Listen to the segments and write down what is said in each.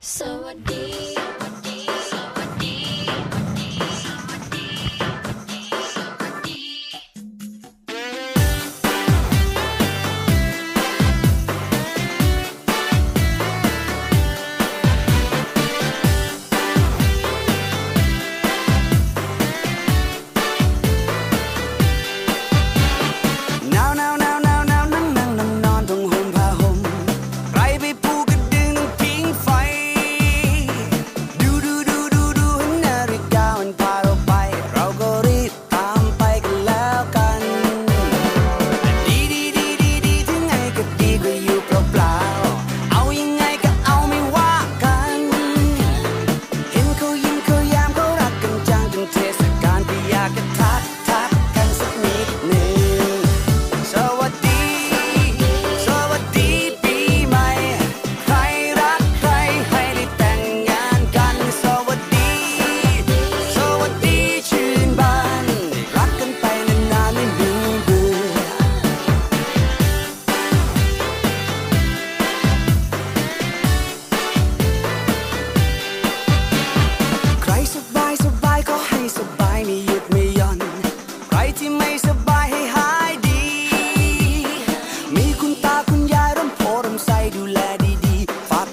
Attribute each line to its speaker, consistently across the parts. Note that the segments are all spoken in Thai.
Speaker 1: So I deep.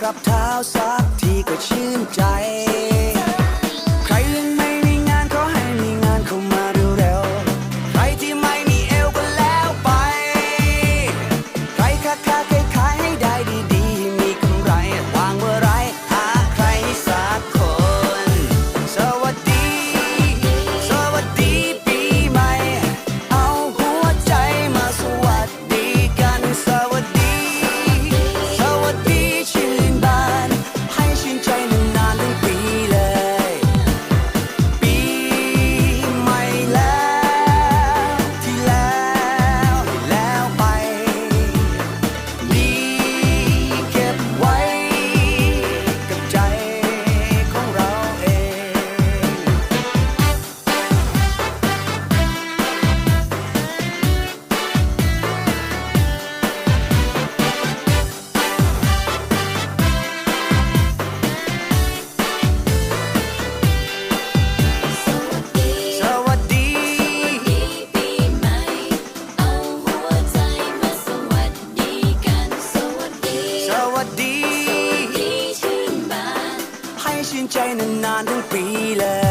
Speaker 1: กับเท้าสักทีก็ชื่นใจ ใจนานๆทั้งปีเลย